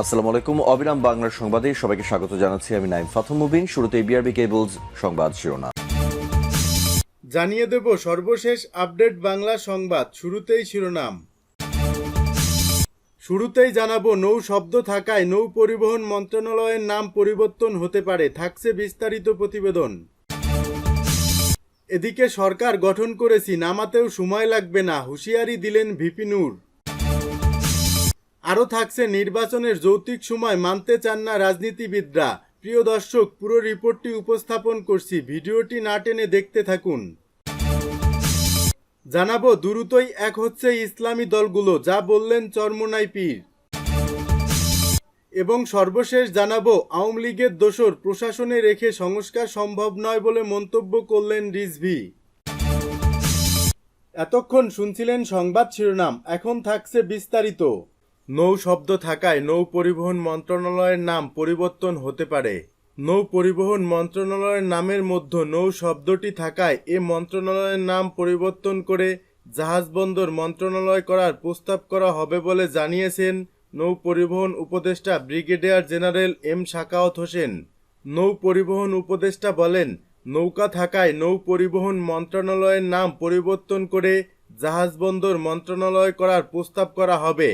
আসসালামু আলাইকুম। অবিরাম বাংলার সংবাদে সবাইকে স্বাগত জানাচ্ছি আমি নাইম ফাথম মুবিন। শুরুতে বিআরবি কেবলস সংবাদ শিরোনাম। জানিয়ে দেব সর্বশেষ আপডেট বাংলা সংবাদ, শুরুতেই শিরোনাম। শুরুতেই জানাব নৌ শব্দ থাকায় নৌ পরিবহন মন্ত্রণালয়ের নাম পরিবর্তন হতে পারে, থাকছে বিস্তারিত প্রতিবেদন। এদিকে সরকার গঠন করেছি, নামাতেও সময় লাগবে না, হুঁশিয়ারি দিলেন ভিপি নূর। আরও থাকছে নির্বাচনের যৌক্তিক সময় মানতে চান না রাজনীতিবিদরা। প্রিয় দর্শক, পুরো রিপোর্টটি উপস্থাপন করছি। ভিডিওটি না টেনে দেখতে থাকুন। জানাব, দ্রুতই এক হচ্ছে ইসলামী দলগুলো, যা বললেন চরমোনাই পীর। এবং সর্বশেষ জানাব, আওয়ামী লীগের দোসর প্রশাসনে রেখে সংস্কার সম্ভব নয় বলে মন্তব্য করলেন রিজভি। এতক্ষণ শুনছিলেন সংবাদ শিরোনাম, এখন থাকছে বিস্তারিত। নৌ শব্দ থাকায় নৌ পরিবহন মন্ত্রণালয়ের নাম পরিবর্তন হতে পারে। নৌ পরিবহন মন্ত্রণালয়ের নামের মধ্যে নৌ শব্দটি থাকায় এ মন্ত্রণালয়ের নাম পরিবর্তন করে জাহাজ বন্দর মন্ত্রণালয় করার প্রস্তাব করা হবে বলে জানিয়েছেন নৌ পরিবহন উপদেষ্টা brigadier general M Sakhawat Hossain. নৌ পরিবহন উপদেষ্টা বলেন, নৌকা থাকায় নৌ পরিবহন মন্ত্রণালয়ের নাম পরিবর্তন করে জাহাজ বন্দর মন্ত্রণালয় করার প্রস্তাব করা হবে।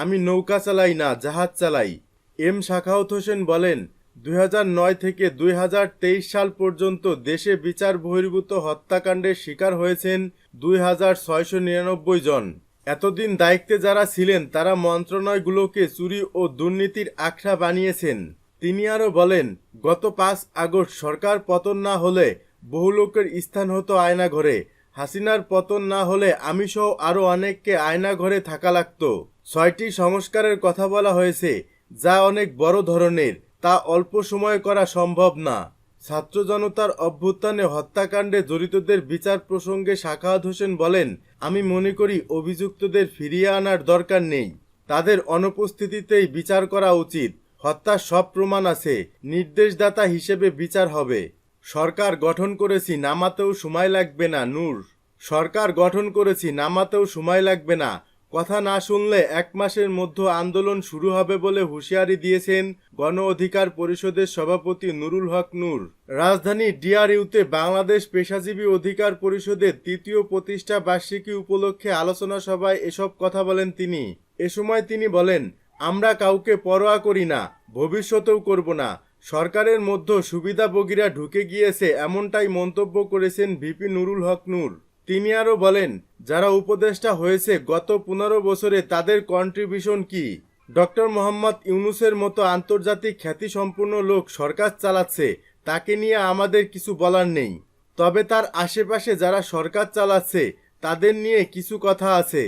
আমি নৌকা চালাই না, জাহাজ চালাই। এম শাখাউত হোসেন বলেন, দুই হাজার নয় থেকে দুই হাজার তেইশ সাল পর্যন্ত দেশে বিচার বহির্ভূত হত্যাকাণ্ডের শিকার হয়েছেন দুই হাজার ছয়শো নিরানব্বই জন। এতদিন দায়িত্বে যারা ছিলেন, তারা মন্ত্রণালয়গুলোকে চুরি ও দুর্নীতির আখড়া বানিয়েছেন। তিনি আরও বলেন, গত পাঁচ আগস্ট সরকার পতন না হলে বহু লোকের স্থান হতো আয়না ঘরে হাসিনার পতন না হলে আমি সহ আরও অনেককে আয়না ঘরে থাকা লাগতো। ছয়টি সংস্কারের কথা বলা হয়েছে, যা অনেক বড় ধরনের, তা অল্প সময়ে করা সম্ভব না। ছাত্র জনতার অভ্যুত্থানে হত্যাকাণ্ডে জড়িতদের বিচার প্রসঙ্গে শাখাওয়াত হোসেন বলেন, আমি মনে করি অভিযুক্তদের ফিরিয়ে আনার দরকার নেই। তাদের অনুপস্থিতিতেই বিচার করা উচিত। হত্যার সব প্রমাণ আছে। নির্দেশদাতা হিসেবে বিচার হবে। সরকার গঠন করেছি নামাতেও সময় লাগবে না, নূর। সরকার গঠন করেছি নামাতেও সময় লাগবে না। কথা না শুনলে এক মাসের মধ্যে আন্দোলন শুরু হবে বলে হুঁশিয়ারি দিয়েছেন গণ অধিকার পরিষদের সভাপতি নুরুল হক নূর। রাজধানী ডিআরইউতে বাংলাদেশ পেশাজীবী অধিকার পরিষদের তৃতীয় প্রতিষ্ঠা বার্ষিকী উপলক্ষে আলোচনা সভায় এসব কথা বলেন তিনি। এ সময় তিনি বলেন, আমরা কাউকে পরোয়া করি না, ভবিষ্যতেও করব না। সরকারের মধ্যে সুবিধাভোগীরা ঢুকে গিয়েছে, এমনটাই মন্তব্য করেছেন ভিপি নুরুল হক নূর। তিনি আরও বলেন, যারা উপদেষ্টা হয়েছে গত পনেরো বছরে তাদের কন্ট্রিবিউশন কি? ডক্টর মোহাম্মদ ইউনুসের মতো আন্তর্জাতিক খ্যাতিসম্পন্ন লোক সরকার চালাচ্ছে, তাকে নিয়ে আমাদের কিছু বলার নেই। তবে তার আশেপাশে যারা সরকার চালাচ্ছে, তাদের নিয়ে কিছু কথা আছে।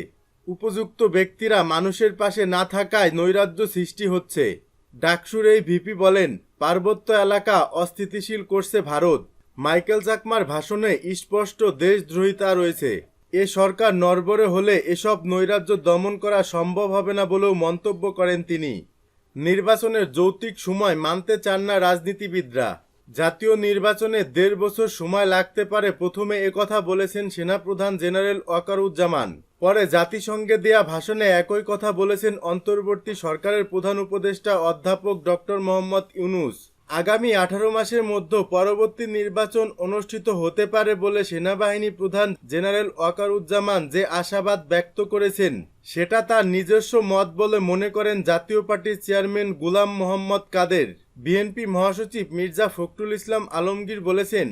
উপযুক্ত ব্যক্তিরা মানুষের পাশে না থাকায় নৈরাজ্য সৃষ্টি হচ্ছে। ডাকসুর এই ভিপি বলেন, পার্বত্য এলাকা অস্থিতিশীল করছে ভারত। মাইকেল চাকমার ভাষণে স্পষ্ট দেশদ্রোহিতা রয়েছে। এ সরকার নরবরে হলে এসব নৈরাজ্য দমন করা সম্ভব হবে না বলেও মন্তব্য করেন তিনি। নির্বাচনের যৌক্তিক সময় মানতে চান না রাজনীতিবিদরা। জাতীয় নির্বাচনে দেড় বছর সময় লাগতে পারে প্রথমে একথা বলেছেন সেনাপ্রধান জেনারেল ওয়াকারুজ্জামান। পরে জাতিসংঘে দেয়া ভাষণে একই কথা বলেছেন অন্তর্বর্তী সরকারের প্রধান উপদেষ্টা অধ্যাপক ডক্টর মোহাম্মদ ইউনুস। আগামী আঠারো মাসের মধ্যে পরবর্তী নির্বাচন অনুষ্ঠিত হতে পারে বলে সেনাবাহিনী প্রধান জেনারেল ওয়াকারুজ্জামান যে আশাবাদ ব্যক্ত করেছেন, সেটা তার নিজস্ব মত বলে মনে করেন জাতীয় পার্টির চেয়ারম্যান গুলাম মোহাম্মদ কাদের। বিএনপি মহাসচিব মির্জা ফখরুল ইসলাম আলমগীর বলেছেন,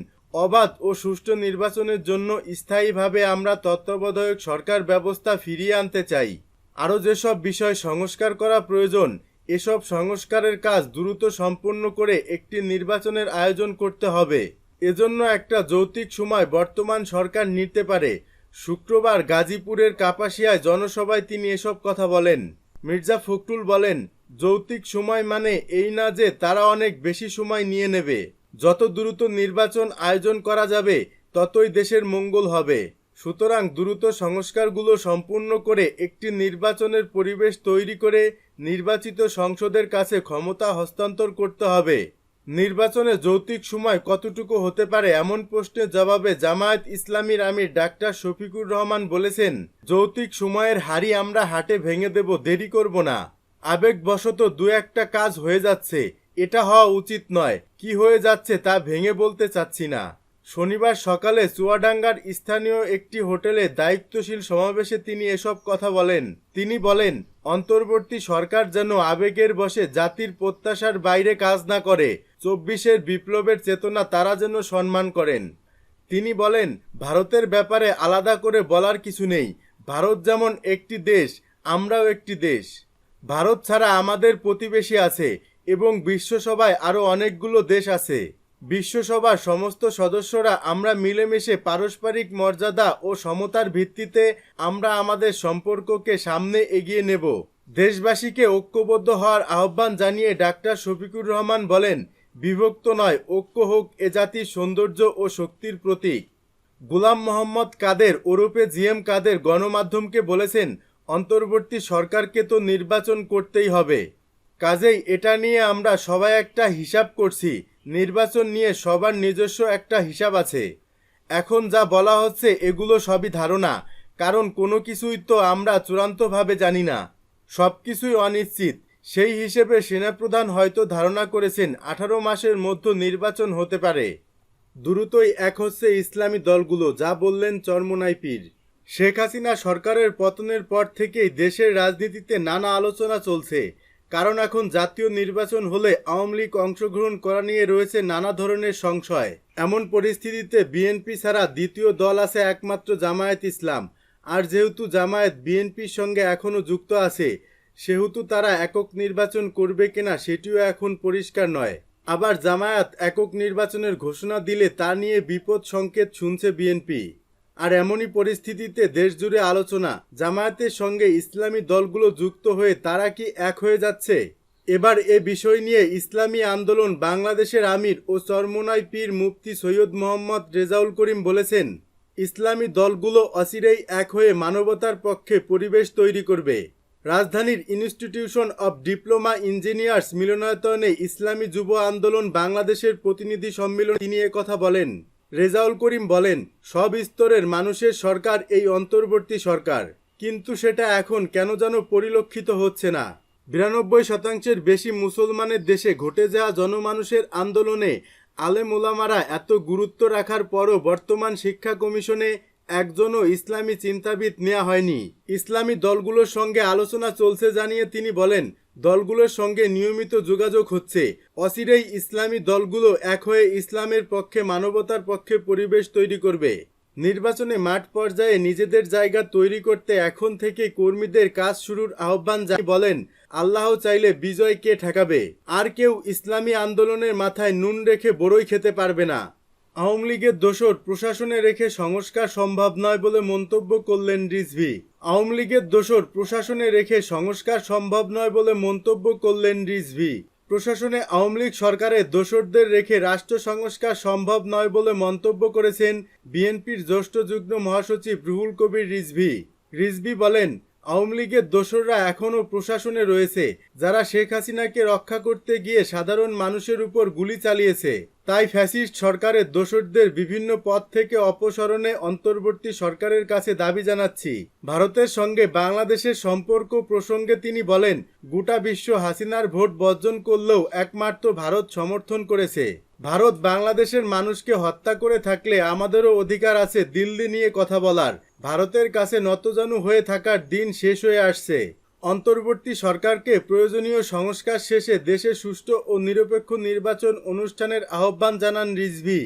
অবাধ ও সুষ্ঠু নির্বাচনের জন্য স্থায়ীভাবে আমরা তত্ত্বাবধায়ক সরকার ব্যবস্থা ফিরিয়ে আনতে চাই। আরও যেসব বিষয় সংস্কার করা প্রয়োজন এসব সংস্কারের কাজ দ্রুত সম্পন্ন করে একটি নির্বাচনের আয়োজন করতে হবে। এজন্য একটা যৌক্তিক সময় বর্তমান সরকার নিতে পারে। শুক্রবার গাজীপুরের কাপাসিয়ায় জনসভায় তিনি এসব কথা বলেন। মির্জা ফখরুল বলেন, যৌক্তিক সময় মানে এই না যে তারা অনেক বেশি সময় নিয়ে নেবে। যত দ্রুত নির্বাচন আয়োজন করা যাবে, ততই দেশের মঙ্গল হবে। সুতরাং দ্রুত সংস্কারগুলো সম্পূর্ণ করে একটি নির্বাচনের পরিবেশ তৈরি করে নির্বাচিত সংসদের কাছে ক্ষমতা হস্তান্তর করতে হবে। নির্বাচনে যৌক্তিক সময় কতটুকু হতে পারে এমন প্রশ্নের জবাবে জামায়াত ইসলামীর আমির ডাক্তার শফিকুর রহমান বলেছেন, যৌক্তিক সময়ের হাড়ি আমরা হাটে ভেঙে দেব, দেরি করব না। আবেগবশত দু একটা কাজ হয়ে যাচ্ছে, এটা হওয়া উচিত নয়। কি হয়ে যাচ্ছে তা ভেঙে বলতে চাচ্ছি না। শনিবার সকালে চুয়াডাঙ্গার স্থানীয় একটি হোটেলে দায়িত্বশীল সমাবেশে তিনি এসব কথা বলেন। তিনি বলেন, অন্তর্বর্তী সরকার যেন আবেগের বসে জাতির প্রত্যাশার বাইরে কাজ না করে, চব্বিশের বিপ্লবের চেতনা তারা যেন সম্মান করেন। তিনি বলেন, ভারতের ব্যাপারে আলাদা করে বলার কিছু নেই। ভারত যেমন একটি দেশ, আমরাও একটি দেশ। ভারত ছাড়া আমাদের প্রতিবেশী আছে এবং বিশ্বসভায় আরও অনেকগুলো দেশ আছে। বিশ্বসভার সমস্ত সদস্যরা আমরা মিলেমিশে পারস্পরিক মর্যাদা ও সমতার ভিত্তিতে আমরা আমাদের সম্পর্ককে সামনে এগিয়ে নেব। দেশবাসীকে ঐক্যবদ্ধ হওয়ার আহ্বান জানিয়ে ডাক্তার শফিকুর রহমান বলেন, বিভক্ত নয়, ঐক্য হোক এ জাতির সৌন্দর্য ও শক্তির প্রতীক। গুলাম মোহাম্মদ কাদের ওরফে জিএম কাদের গণমাধ্যমকে বলেছেন, অন্তর্বর্তী সরকারকে তো নির্বাচন করতেই হবে। কাজেই এটা নিয়ে আমরা সবাই একটা হিসাব করছি। নির্বাচন নিয়ে সবার নিজস্ব একটা হিসাব আছে। এখন যা বলা হচ্ছে, এগুলো সবই ধারণা, কারণ কোনো কিছুই তো আমরা চূড়ান্তভাবে জানি না। সব কিছুই অনিশ্চিত। সেই হিসেবে সেনাপ্রধান হয়তো ধারণা করেছেন, আঠারো মাসের মধ্যে নির্বাচন হতে পারে। দ্রুতই এক হচ্ছে ইসলামী দলগুলো, যা বললেন চরমোনাই পীর। শেখ হাসিনা সরকারের পতনের পর থেকেই দেশের রাজনীতিতে নানা আলোচনা চলছে। কারণ এখন জাতীয় নির্বাচন হলে আওয়ামী লীগ অংশগ্রহণ করা নিয়ে রয়েছে নানা ধরনের সংশয়। এমন পরিস্থিতিতে বিএনপি ছাড়া দ্বিতীয় দল আছে একমাত্র জামায়াত ইসলাম। আর যেহেতু জামায়াত বিএনপির সঙ্গে এখনও যুক্ত আছে, সেহেতু তারা একক নির্বাচন করবে কিনা সেটিও এখন পরিষ্কার নয়। আবার জামায়াত একক নির্বাচনের ঘোষণা দিলে তা নিয়ে বিপদ সংকেত শুনছে বিএনপি। আর এমনই পরিস্থিতিতে দেশজুড়ে আলোচনা। জামায়াতের সঙ্গে ইসলামী দলগুলো যুক্ত হয়ে তারা কি এক হয়ে যাচ্ছে? এবার এ বিষয় নিয়ে ইসলামী আন্দোলন বাংলাদেশের আমির ও চরমোনাই পীর মুফতি সৈয়দ মোহাম্মদ রেজাউল করিম বলেছেন, ইসলামী দলগুলো অচিরেই এক হয়ে মানবতার পক্ষে পরিবেশ তৈরি করবে। রাজধানীর ইনস্টিটিউশন অব ডিপ্লোমা ইঞ্জিনিয়ার্স মিলনায়তনে ইসলামী যুব আন্দোলন বাংলাদেশের প্রতিনিধি সম্মেলন তিনি কথা বলেন। রেজাউল করিম বলেন, সব স্তরের মানুষের সরকার এই অন্তর্বর্তী সরকার। কিন্তু সেটা এখন কেন যেন পরিলক্ষিত হচ্ছে না। বিরানব্বই শতাংশের বেশি মুসলমানের দেশে ঘটে যাওয়া জনমানুষের আন্দোলনে আলেম ওলামারা এত গুরুত্ব রাখার পরও বর্তমান শিক্ষা কমিশনে একজনও ইসলামী চিন্তাবিদ নেওয়া হয়নি। ইসলামী দলগুলোর সঙ্গে আলোচনা চলছে জানিয়ে তিনি বলেন দলগুলোর সঙ্গে নিয়মিত যোগাযোগ হচ্ছে। অচিরেই ইসলামী দলগুলো এক হয়ে ইসলামের পক্ষে মানবতার পক্ষে পরিবেশ তৈরি করবে। নির্বাচনে মাঠ পর্যায়ে নিজেদের জায়গা তৈরি করতে এখন থেকে কর্মীদের কাজ শুরুর আহ্বান জানি বলেন, আল্লাহ চাইলে বিজয় কে ঠেকাবে। আর কেউ ইসলামী আন্দোলনের মাথায় নুন রেখে বড়ই খেতে পারবে না। আওয়ামী লীগের দোসর প্রশাসনে রেখে সংস্কার সম্ভব নয় বলে মন্তব্য করলেন রিজভি। আওয়ামী লীগের দোসর প্রশাসনে রেখে সংস্কার সম্ভব নয় বলে মন্তব্য করলেন রিজভি। প্রশাসনে আওয়ামী লীগ সরকারের দোসরদের রেখে রাষ্ট্র সংস্কার সম্ভব নয় বলে মন্তব্য করেছেন বিএনপির জ্যেষ্ঠ যুগ্ম মহাসচিব রুহুল কবির রিজভি। রিজভি বলেন আওয়ামী লীগের দোসররা এখনও প্রশাসনে রয়েছে, যারা শেখ হাসিনাকে রক্ষা করতে গিয়ে সাধারণ মানুষের উপর গুলি চালিয়েছে। তাই ফ্যাসিস্ট সরকারের দোসরদের বিভিন্ন পদ থেকে অপসারণে অন্তর্বর্তী সরকারের কাছে দাবি জানাচ্ছি। ভারতের সঙ্গে বাংলাদেশের সম্পর্ক প্রসঙ্গে তিনি বলেন, গোটা বিশ্ব হাসিনার ভোট বর্জন করলেও একমাত্র ভারত সমর্থন করেছে। ভারত বাংলাদেশের মানুষকে হত্যা করে থাকলে আমাদেরও অধিকার আছে দিল্লি নিয়ে কথা বলার। ভারতের কাছে নতজানু হয়ে থাকার দিন শেষ হয়ে আসছে। অন্তর্বর্তী সরকারকে প্রয়োজনীয় সংস্কার শেষে দেশে সুষ্ঠু ও নিরপেক্ষ নির্বাচন অনুষ্ঠানের আহ্বান জানান রিজভি।